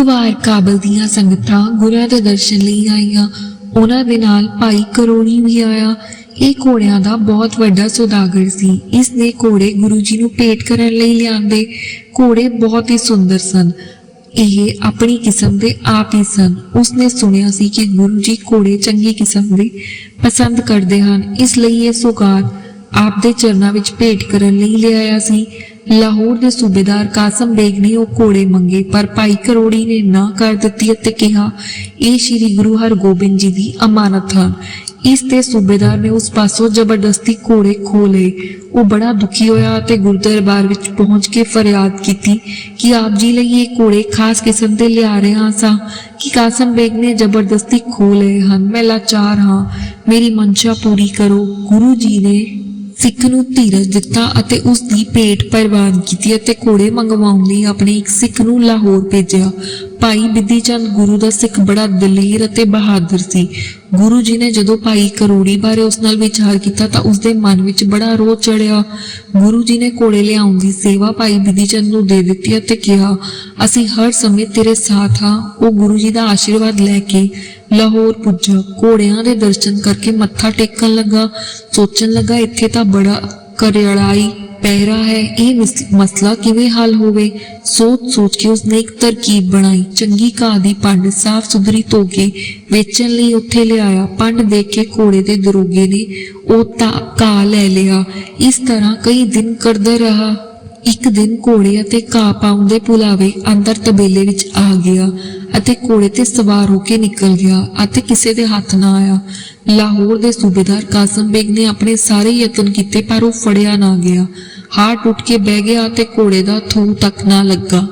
ਇੱਕ ਵਾਰ ਕਾਬਲ ਦੀਆਂ ਸੰਗਤਾਂ ਗੁਰਾਂ ਦੇ ਦਰਸ਼ਨ ਲਈ ਆਈਆਂ। ਉਹਨਾਂ ਦੇ ਨਾਲ ਭਾਈ ਕਰੋੜੀ ਵੀ ਆਇਆ। ਇਹ ਘੋੜਿਆਂ ਦਾ ਬਹੁਤ ਵੱਡਾ ਸੌਦਾਗਰ ਸੀ। ਇਸ ਨੇ ਘੋੜੇ ਗੁਰੂ ਜੀ ਨੂੰ ਭੇਟ ਕਰਨ ਲਈ ਲਿਆਂਦੇ। ਘੋੜੇ ਬਹੁਤ ਹੀ ਸੁੰਦਰ ਸਨ। ਇਹ ਆਪਣੀ ਕਿਸਮ ਦੇ ਆਪ ਹੀ ਸਨ। ਉਸਨੇ ਸੁਣਿਆ ਸੀ ਕਿ ਗੁਰੂ ਜੀ ਘੋੜੇ ਚੰਗੀ ਕਿਸਮ ਦੇ ਪਸੰਦ ਕਰਦੇ ਹਨ। ਇਸ ਲਈ ਇਹ ਸੁਗਾਤ ਆਪ ਦੇ ਚਰਨਾਂ ਵਿੱਚ ਭੇਟ ਕਰਨ ਲਈ ਲਿਆਇਆ ਸੀ। ਲਾਹੌਰ ਦੇ ਸੂਬੇਦਾਰ ਕਾਸਮ ਬੇਗ ਨੇ ਉਹ ਘੋੜੇ ਮੰਗੇ, ਪਰ ਭਾਈ ਕਰੋੜੀ ਨੇ ਨਾ ਕਰ ਦਿੱਤੀ ਅਤੇ ਕਿਹਾ, ਇਹ ਸ੍ਰੀ ਗੁਰੂ ਹਰਗੋਬਿੰਦ ਜੀ ਦੀ ਅਮਾਨਤ ਹਨ। ਇਸ ਤੇ ਸੂਬੇਦਾਰ ਨੇ ਉਸ ਪਾਸੋਂ ਜ਼ਬਰਦਸਤੀ ਘੋੜੇ ਖੋ ਲਏ। ਉਹ ਬੜਾ ਦੁਖੀ ਹੋਇਆ ਅਤੇ ਗੁਰਦਰਬਾਰ ਵਿੱਚ ਪਹੁੰਚ ਕੇ ਫਰਿਆਦ ਕੀਤੀ ਕਿ ਆਪ ਜੀ ਲਈ ਇਹ ਘੋੜੇ ਖਾਸ ਕਿਸਮ ਦੇ ਲਿਆ ਰਿਹਾ ਸਾਂ। ਕਿ ਕਾਸਮ ਬੇਗ ਨੇ ਜ਼ਬਰਦਸਤੀ ਖੋ ਲਏ ਹਨ। ਮੈਂ ਲਾਚਾਰ ਹਾਂ। ਮੇਰੀ ਮਨਸ਼ਾ ਪੂਰੀ ਕਰੋ। ਗੁਰੂ ਜੀ ਨੇ ਸਿੱਖ ਨੂੰ ਧੀਰਜ ਦਿੱਤਾ ਅਤੇ ਉਸ ਦੀ ਭੇਟ ਪ੍ਰਵਾਨ ਕੀਤੀ ਅਤੇ ਘੋੜੇ ਮੰਗਵਾਉਣ ਲਈ ਆਪਣੇ ਇੱਕ ਸਿੱਖ ਨੂੰ ਲਾਹੌਰ ਭੇਜਿਆ। ਭਾਈ ਬਿੱਧੀ ਚੰਦ ਗੁਰੂ ਦਾ ਸਿੱਖ ਬੜਾ ਦਲੇਰ ਅਤੇ ਬਹਾਦਰ ਸੀ। ਗੁਰੂ ਜੀ ਨੇ ਜਦੋਂ ਭਾਈ ਕਰੋੜੀ ਬਾਰੇ ਉਸ ਨਾਲ ਵਿਚਾਰ ਕੀਤਾ ਤਾਂ ਉਸ ਦੇ ਮਨ ਵਿੱਚ ਬੜਾ ਰੋਹ ਚੜਿਆ। ਗੁਰੂ ਜੀ ਨੇ ਘੋੜੇ ਲਿਆਉਣ ਦੀ ਸੇਵਾ ਭਾਈ ਬਿੱਧੀ ਚੰਦ ਨੂੰ ਦੇ ਦਿੱਤੀ ਅਤੇ ਕਿਹਾ, ਅਸੀਂ ਹਰ ਸਮੇਂ ਤੇਰੇ ਸਾਥ ਹਾਂ। ਉਹ ਗੁਰੂ ਜੀ ਦਾ ਆਸ਼ੀਰਵਾਦ ਲੈ ਕੇ ਲਾਹੌਰ ਪੁੱਜਾ। ਘੋੜਿਆਂ ਦੇ ਦਰਸ਼ਨ ਕਰਕੇ ਮੱਥਾ ਟੇਕਣ ਲੱਗਾ। ਸੋਚਣ ਲੱਗਾ, ਇੱਥੇ ਤਾਂ ਬੜਾ ਕਰਿਆੜਾਈ ਪਹਿਰਾ ਹੈ, ਇਹ ਮਸ- ਮਸਲਾ ਕਿਵੇਂ ਹੱਲ ਹੋਵੇ? ਸੋਚ ਸੋਚ ਕੇ ਉਸਨੇ ਇੱਕ ਤਰਕੀਬ ਬਣਾਈ। ਚੰਗੀ ਘਾਹ ਦੀ ਪੰਡ ਸਾਫ਼ ਸੁਧਰੀ ਧੋ ਕੇ ਵੇਚਣ ਲਈ ਉੱਥੇ ਲਿਆਇਆ। ਪੰਡ ਦੇਖ ਕੇ ਘੋੜੇ ਦੇ ਦਰੋਗੇ ਨੇ, ਉਹ ਤਾਂ ਘਾਹ ਲੈ ਲਿਆ। ਇਸ ਤਰ੍ਹਾਂ ਕਈ ਦਿਨ ਕਰਦਾ ਰਹਾ। ਇੱਕ ਦਿਨ ਘੋੜੇ ਅਤੇ ਘਾਹ ਪਾਉਂਦੇ ਪੁਲਾਵੇ ਅੰਦਰ ਤਬੇਲੇ ਵਿੱਚ ਆ ਗਿਆ ਅਤੇ ਘੋੜੇ ਤੇ ਸਵਾਰ ਹੋ ਕੇ ਨਿਕਲ ਗਿਆ ਅਤੇ ਕਿਸੇ ਦੇ ਹੱਥ ਨਾ ਆਇਆ। ਲਾਹੌਰ ਦੇ ਸੂਬੇਦਾਰ ਕਾਸਮ ਬੇਗ ਨੇ ਆਪਣੇ ਸਾਰੇ ਯਤਨ ਕੀਤੇ ਪਰ ਉਹ ਫੜਿਆ ਨਾ ਗਿਆ। ਹਾਰ ਟੁੱਟ ਕੇ ਬਹਿ ਗਿਆ ਅਤੇ ਘੋੜੇ ਦਾ ਥੂ ਤੱਕ ਨਾ ਲੱਗਾ।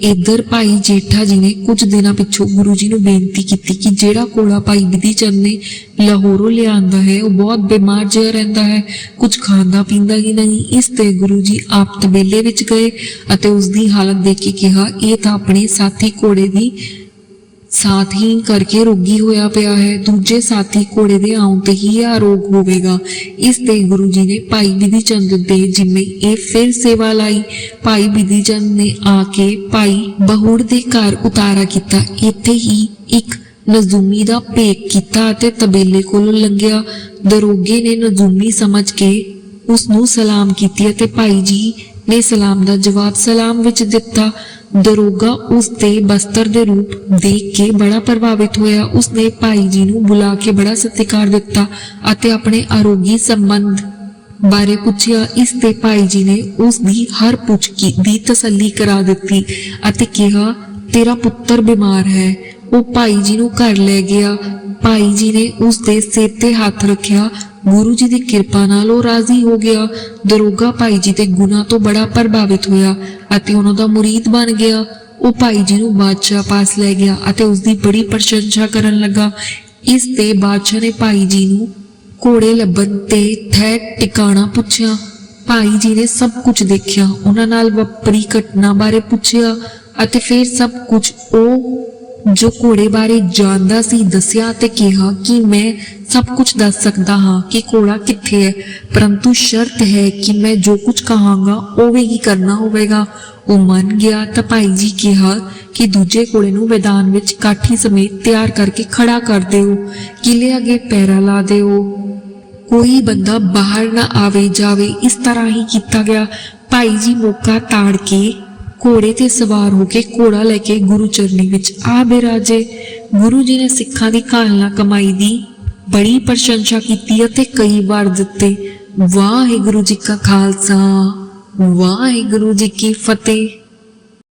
ਇੱਧਰ ਭਾਈ ਜੇਠਾ ਜੀ ਨੇ ਕੁਝ ਦਿਨਾਂ ਪਿੱਛੋਂ ਗੁਰੂ ਜੀ ਨੂੰ ਬੇਨਤੀ ਕੀਤੀ ਕਿ ਜਿਹੜਾ ਘੋੜਾ ਭਾਈ ਵਿਧੀ ਚੰਦ ਨੇ ਲਾਹੌਰੋਂ ਲਿਆਂਦਾ ਹੈ, ਉਹ ਬਹੁਤ ਬਿਮਾਰ ਜਿਹਾ ਰਹਿੰਦਾ ਹੈ, ਕੁਝ ਖਾਂਦਾ ਪੀਂਦਾ ਹੀ ਨਹੀਂ। ਇਸ ਤੇ ਗੁਰੂ ਜੀ ਆਪ ਤਬੇਲੇ ਵਿੱਚ ਗਏ ਅਤੇ ਉਸ ਦੀ ਹਾਲਤ ਦੇਖ ਕੇ ਕਿਹਾ, ਇਹ ਤਾਂ ਆਪਣੇ ਸਾਥੀ ਘੋੜੇ ਦੀ ਸਾਥ ਹੀ ਕਰਕੇ ਰੋਗੀ ਹੋਇਆ ਪਿਆ ਹੈ। ਦੂਜੇ ਸਾਥੀ ਘੋੜੇ ਦੇ ਆਉਣ ਤੇ ਹੀ ਇਹ ਰੋਗ ਹੋਵੇਗਾ। ਇਸ ਤੇ ਗੁਰੂ ਜੀ ਨੇ ਭਾਈ ਬਿਧੀ ਚੰਦ ਦੇ ਜਿੰਮੇ ਇਹ ਫਿਰ ਸੇਵਾ ਲਾਈ। ਭਾਈ ਬਿਧੀ ਚੰਦ ਨੇ ਆ ਕੇ ਭਾਈ ਬਹੂੜ ਦੇ ਘਰ ਉਤਾਰਾ ਕੀਤਾ। ਇੱਥੇ ਹੀ ਇੱਕ ਨਜ਼ੂਮੀ ਦਾ ਭੇਕ ਕੀਤਾ ਅਤੇ ਤਬੇਲੇ ਕੋਲੋਂ ਲੰਘਿਆ। ਦਰੋਗੇ ਨੇ ਨਜ਼ੂਮੀ ਸਮਝ ਕੇ ਉਸ ਨੂੰ ਸਲਾਮ ਕੀਤੀ ਅਤੇ ਭਾਈ ਜੀ ਨੇ ਸਲਾਮ ਦਾ ਜਵਾਬ ਸਲਾਮ ਵਿੱਚ ਦਿੱਤਾ। ਦਰੋਗਾ ਉਸ ਦੇ ਬਸਤਰ ਦੇ ਰੂਪ ਦੇਖ ਕੇ ਬੜਾ ਪ੍ਰਭਾਵਿਤ ਹੋਇਆ। ਉਸਨੇ ਭਾਈ ਜੀ ਨੂੰ ਬੁਲਾ ਕੇ ਬੜਾ ਸਤਿਕਾਰ ਦਿੱਤਾ ਅਤੇ ਆਪਣੇ ਆਰੋਗੀ ਸੰਬੰਧ ਬਾਰੇ ਪੁੱਛਿਆ। ਇਸ ਤੇ ਭਾਈ ਜੀ ਨੇ ਉਸ ਦੀ ਹਰ ਪੁੱਛ ਕੀ ਦੀ ਤਸੱਲੀ ਕਰਾ ਦਿੱਤੀ ਅਤੇ ਕਿਹਾ, ਤੇਰਾ ਪੁੱਤਰ ਬਿਮਾਰ ਹੈ। ਉਹ ਭਾਈ ਜੀ ਨੂੰ ਘਰ ਲੈ ਗਿਆ। ਭਾਈ ਜੀ ਨੇ ਉਸ ਦੇ ਸਿਰ ਤੇ ਹੱਥ ਰੱਖਿਆ ਗੁਰੂ ਜੀ ਦੀ ਕਿਰਪਾ ਨਾਲ ਉਹ ਰਾਜ਼ੀ ਹੋ ਗਿਆ। ਦਰੋਗਾ ਭਾਈ ਜੀ ਦੇ ਗੁਨਾਹ ਤੋਂ ਬੜਾ ਪ੍ਰਭਾਵਿਤ ਹੋਇਆ ਅਤੇ ਉਹਨਾਂ ਦਾ ਮੁਰੀਦ ਬਣ ਗਿਆ। ਉਹ ਭਾਈ ਜੀ ਨੂੰ ਬਾਦਸ਼ਾਹ ਪਾਸ ਲੈ ਗਿਆ ਅਤੇ ਉਸ ਦੀ ਬੜੀ ਪ੍ਰਸ਼ੰਸਾ ਕਰਨ ਲੱਗਾ। ਇਸ ਤੇ ਬਾਦਸ਼ਾਹ ਨੇ ਭਾਈ ਜੀ ਨੂੰ ਘੋੜੇ ਲੱਭਣ ਤੇ ਥੈ ਟਿਕਾਣਾ ਪੁੱਛਿਆ। ਭਾਈ ਜੀ ਨੇ ਸਭ ਕੁਝ ਦੇਖਿਆ। ਉਹਨਾਂ ਨਾਲ ਵਾਪਰੀ ਘਟਨਾ ਬਾਰੇ ਪੁੱਛਿਆ ਅਤੇ ਫਿਰ ਸਭ ਕੁਝ ਉਹ ਜੋ ਘੋੜੇ ਬਾਰੇ ਜਾਣਦਾ ਸੀ, ਦੱਸਿਆ ਤੇ ਕਿਹਾ ਕਿ ਮੈਂ ਸਭ ਕੁਝ ਦੱਸ ਸਕਦਾ ਹਾਂ ਕਿ ਘੋੜਾ ਕਿੱਥੇ ਹੈ। ਪਰੰਤੂ ਸ਼ਰਤ ਹੈ ਕਿ ਮੈਂ ਜੋ ਕੁਝ ਕਹਾਂਗਾ ਉਹ ਵੀ ਹੀ ਕਰਨਾ ਹੋਵੇਗਾ। ਉਹ ਮੰਨ ਗਿਆ ਤਾਂ ਭਾਈ ਜੀ ਕਿਹਾ ਕਿ ਦੂਜੇ ਘੋੜੇ ਨੂੰ ਮੈਦਾਨ ਵਿੱਚ ਕਾਠੀ ਸਮੇਤ ਤਿਆਰ ਕਰਕੇ ਖੜਾ ਕਰ ਦਿਓ। ਕਿਲੇ ਅੱਗੇ ਪੈਰਾ ਲਾ ਦਿਓ। ਕੋਈ ਬੰਦਾ ਬਾਹਰ ਨਾ ਆਵੇ ਜਾਵੇ ਇਸ ਤਰ੍ਹਾਂ ਹੀ ਕੀਤਾ ਗਿਆ। ਭਾਈ ਜੀ ਮੌਕਾ ਤਾੜ ਕੇ ਘੋੜੇ ਤੇ ਸਵਾਰ ਹੋ ਕੇ ਘੋੜਾ ਲੈ ਕੇ ਗੁਰੂ ਚਰਨੀ ਵਿੱਚ। ਆ ਬਿਰਾਜੇ, ਗੁਰੂ ਜੀ ਨੇ ਸਿੱਖਾਂ ਦੀ ਕਾਲਨਾ ਕਮਾਈ ਦੀ ਬੜੀ ਪ੍ਰਸ਼ੰਸਾ ਕੀਤੀ ਅਤੇ ਕਈ ਵਾਰ ਦਿੱਤੇ। ਵਾਹਿਗੁਰੂ ਜੀ ਕਾ ਖਾਲਸਾ, ਵਾਹਿਗੁਰੂ ਜੀ ਕੀ ਫਤਿਹ।